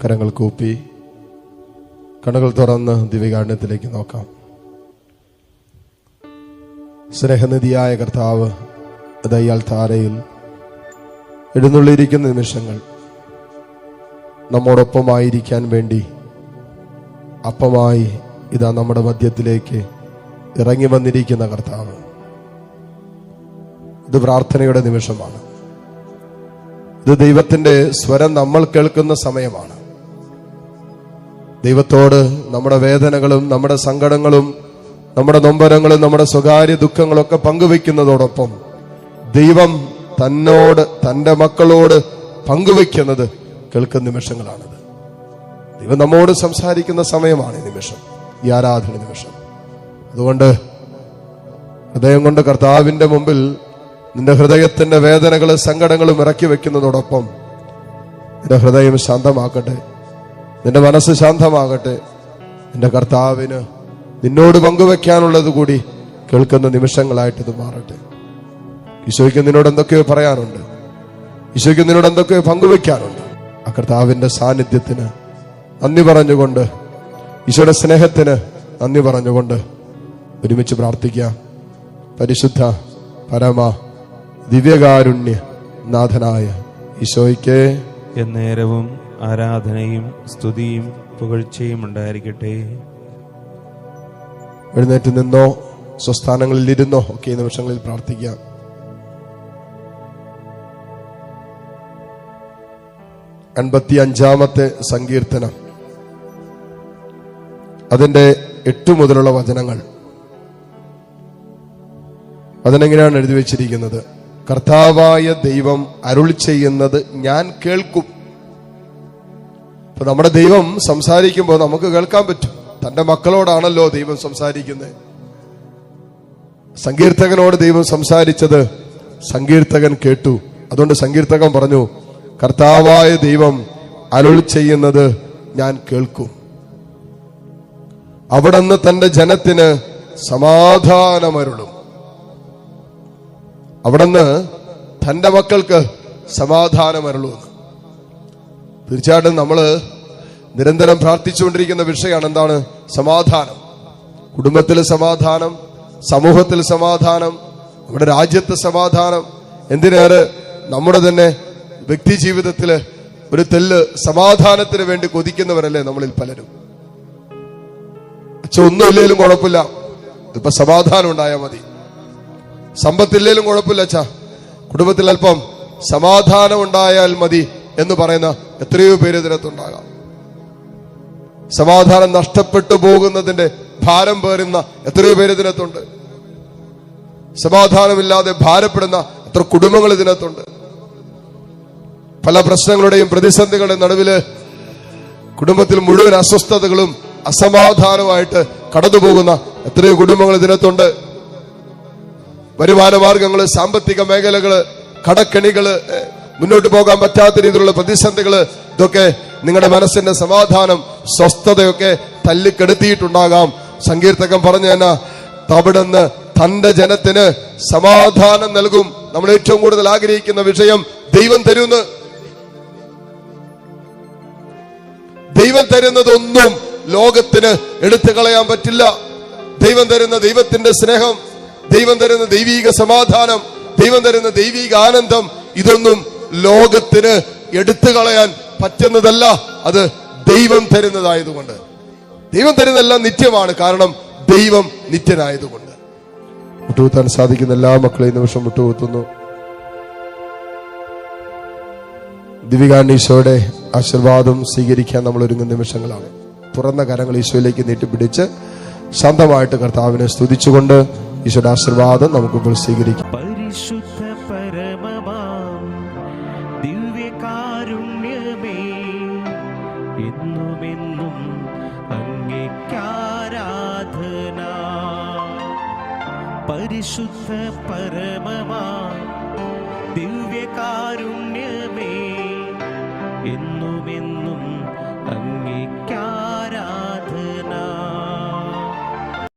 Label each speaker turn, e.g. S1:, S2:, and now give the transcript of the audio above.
S1: കരങ്ങൾ കൂപ്പി കണ്ണുകൾ തുറന്ന് ദിവ്യകാഠ്യത്തിലേക്ക് നോക്കാം. സ്നേഹനിധിയായ കർത്താവ് ദയ്യാൽ താരയിൽ എഴുന്നള്ളിയിരിക്കുന്ന നിമിഷങ്ങൾ നമ്മോടൊപ്പമായിരിക്കാൻ വേണ്ടി അപ്പമായി ഇതാ നമ്മുടെ മധ്യത്തിലേക്ക് ഇറങ്ങി വന്നിരിക്കുന്ന കർത്താവ്. ഇത് പ്രാർത്ഥനയുടെ നിമിഷമാണ്. ഇത് ദൈവത്തിന്റെ സ്വരം നമ്മൾ കേൾക്കുന്ന സമയമാണ്. ദൈവത്തോട് നമ്മുടെ വേദനകളും നമ്മുടെ സങ്കടങ്ങളും നമ്മുടെ നൊമ്പരങ്ങളും നമ്മുടെ സ്വകാര്യ ദുഃഖങ്ങളൊക്കെ പങ്കുവെക്കുന്നതോടൊപ്പം ദൈവം തന്നോട് തന്റെ മക്കളോട് പങ്കുവെക്കുന്നത് കേൾക്കുന്ന നിമിഷങ്ങളാണത്. ദൈവം നമ്മോട് സംസാരിക്കുന്ന സമയമാണ് ഈ നിമിഷം ഈ ആരാധന നിമിഷം. അതുകൊണ്ട് ഹൃദയം കൊണ്ട് കർത്താവിന്റെ മുമ്പിൽ നിന്റെ ഹൃദയത്തിന്റെ വേദനകളും സങ്കടങ്ങളും ഇറക്കി വെക്കുന്നതോടൊപ്പം നിന്റെ ഹൃദയം ശാന്തമാക്കട്ടെ നിന്റെ മനസ്സ് ശാന്തമാകട്ടെ. നിന്റെ കർത്താവിന് നിന്നോട് പങ്കുവെക്കാനുള്ളത് കൂടി കേൾക്കുന്ന നിമിഷങ്ങളായിട്ട് ഇത് മാറട്ടെ. ഈശോയ്ക്ക് നിന്നോട് എന്തൊക്കെയോ പറയാനുണ്ട്. ഈശോയ്ക്ക് നിന്നോട് എന്തൊക്കെയോ പങ്കുവെക്കാനുണ്ട്. ആ കർത്താവിന്റെ സാന്നിധ്യത്തിന് നന്ദി പറഞ്ഞുകൊണ്ട് ഈശോയുടെ സ്നേഹത്തിന് നന്ദി പറഞ്ഞുകൊണ്ട് ഒരുമിച്ച് പ്രാർത്ഥിക്കാം. പരിശുദ്ധ പരമ ദിവ്യകാരുണ്യ നാഥനായ ഈശോയ്ക്ക്
S2: എന്നേരവും ആരാധനയും സ്തുതിയും പുകഴ്ചയും ഉണ്ടായിരിക്കട്ടെ.
S1: എഴുന്നേറ്റ് നിന്നോ സ്വസ്ഥാനങ്ങളിൽ ഇരുന്നോ ഒക്കെ ഈ നിമിഷങ്ങളിൽ പ്രാർത്ഥിക്കാം. എൺപത്തി അഞ്ചാമത്തെ സങ്കീർത്തനം. അതിന്റെ എട്ടു മുതലുള്ള വചനങ്ങൾ. അതിനെങ്ങനെയാണ് എഴുതി വെച്ചിരിക്കുന്നത്? കർത്താവായ ദൈവം അരുൾ ചെയ്യുന്നത് ഞാൻ കേൾക്കും. ഇപ്പൊ നമ്മുടെ ദൈവം സംസാരിക്കുമ്പോൾ നമുക്ക് കേൾക്കാൻ പറ്റും. തന്റെ മക്കളോടാണല്ലോ ദൈവം സംസാരിക്കുന്നത്. സങ്കീർത്തകനോട് ദൈവം സംസാരിച്ചത് സങ്കീർത്തകൻ കേട്ടു. അതുകൊണ്ട് സങ്കീർത്തകൻ പറഞ്ഞു കർത്താവായ ദൈവം അരുൾ ചെയ്യുന്നത് ഞാൻ കേൾക്കും. അവിടുന്ന് തന്റെ ജനത്തിന് സമാധാനമരുളും. അവിടുന്ന് തന്റെ മക്കൾക്ക് സമാധാനം സമാധാനമരുളുന്നു തീർച്ചയായിട്ടും നമ്മൾ നിരന്തരം പ്രാർത്ഥിച്ചുകൊണ്ടിരിക്കുന്ന വിഷയമാണ് എന്താണ്? സമാധാനം. കുടുംബത്തിൽ സമാധാനം സമൂഹത്തിൽ സമാധാനം നമ്മുടെ രാജ്യത്ത് സമാധാനം. എന്തിനേറെ നമ്മുടെ തന്നെ വ്യക്തി ജീവിതത്തിൽ ഒരു തെല്ല് സമാധാനത്തിന് വേണ്ടി കൊതിക്കുന്നവരല്ലേ നമ്മളിൽ പലരും. അച്ഛൻ ഒന്നുമില്ലേലും കുഴപ്പമില്ല. ഇപ്പൊ സമാധാനം ഉണ്ടായാൽ മതി. സമ്പത്തില്ലേലും കുഴപ്പമില്ല അച്ഛാ. കുടുംബത്തിൽ അല്പം സമാധാനം ഉണ്ടായാൽ മതി എന്ന് പറയുന്ന എത്രയോ പേര് ഇതിനകത്തുണ്ടാകാം. സമാധാനം നഷ്ടപ്പെട്ടു പോകുന്നതിന്റെ ഭാരം പേറുന്ന എത്രയോ പേര് ഇതിനകത്തുണ്ട്. സമാധാനമില്ലാതെ ഭാരപ്പെടുന്ന എത്ര കുടുംബങ്ങൾ ഇതിനകത്തുണ്ട്. പല പ്രശ്നങ്ങളുടെയും പ്രതിസന്ധികളുടെ നടുവിൽ കുടുംബത്തിൽ മുഴുവൻ അസ്വസ്ഥതകളും അസമാധാനവുമായിട്ട് കടന്നുപോകുന്ന എത്രയോ കുടുംബങ്ങൾ ഇതിനകത്തുണ്ട്. വരുമാന മാർഗങ്ങൾ സാമ്പത്തിക മേഖലകൾ കടക്കെണികൾ മുന്നോട്ട് പോകാൻ പറ്റാത്ത രീതിയിലുള്ള പ്രതിസന്ധികൾ ഇതൊക്കെ നിങ്ങളുടെ മനസ്സിന്റെ സമാധാനം സ്വസ്ഥതയൊക്കെ തല്ലിക്കെടുത്തിയിട്ടുണ്ടാകാം. സങ്കീർത്തകം പറഞ്ഞു തന്നെ അവിടുന്ന് തന്റെ ജനത്തിന് സമാധാനം നൽകും. നമ്മൾ ഏറ്റവും കൂടുതൽ ആഗ്രഹിക്കുന്ന വിഷയം ദൈവം തരുന്ന്. ദൈവം തരുന്നതൊന്നും ലോകത്തിന് എടുത്തു കളയാൻ പറ്റില്ല. ദൈവം തരുന്ന ദൈവത്തിന്റെ സ്നേഹം ദൈവം തരുന്ന ദൈവീക സമാധാനം ദൈവം തരുന്ന ദൈവീക ആനന്ദം ഇതൊന്നും ലോകത്തിന് എടുത്തു കളയാൻ പറ്റുന്നതല്ല. അത് ദൈവം തരുന്നതായതുകൊണ്ട്. ദൈവം തരുന്നതെല്ലാം നിത്യമാണ്. കാരണം ദൈവം നിത്യനായതുകൊണ്ട്. മുട്ടുകുത്താൻ സാധിക്കുന്ന എല്ലാ മക്കളെയും നിമിഷം മുട്ടുകുത്തുന്നു. ദിവികാനീശോയുടെ ആശീർവാദം സ്വീകരിക്കാൻ നമ്മൾ ഒരുങ്ങുന്ന നിമിഷങ്ങളാണ്. തുറന്ന കരങ്ങൾ ഈശോയിലേക്ക് നീട്ടിപ്പിടിച്ച് ശാന്തമായിട്ട് കർത്താവിനെ സ്തുതിച്ചുകൊണ്ട് ഈശോയുടെ ആശീർവാദം നമുക്കിപ്പോൾ സ്വീകരിക്കാം.
S3: പരിശുദ്ധ പരമമാം ദിവ്യകാരുണ്യമേ എന്നുമെന്നും അങ്ങേക്കാരാധന. പരിശുദ്ധ പരമമാം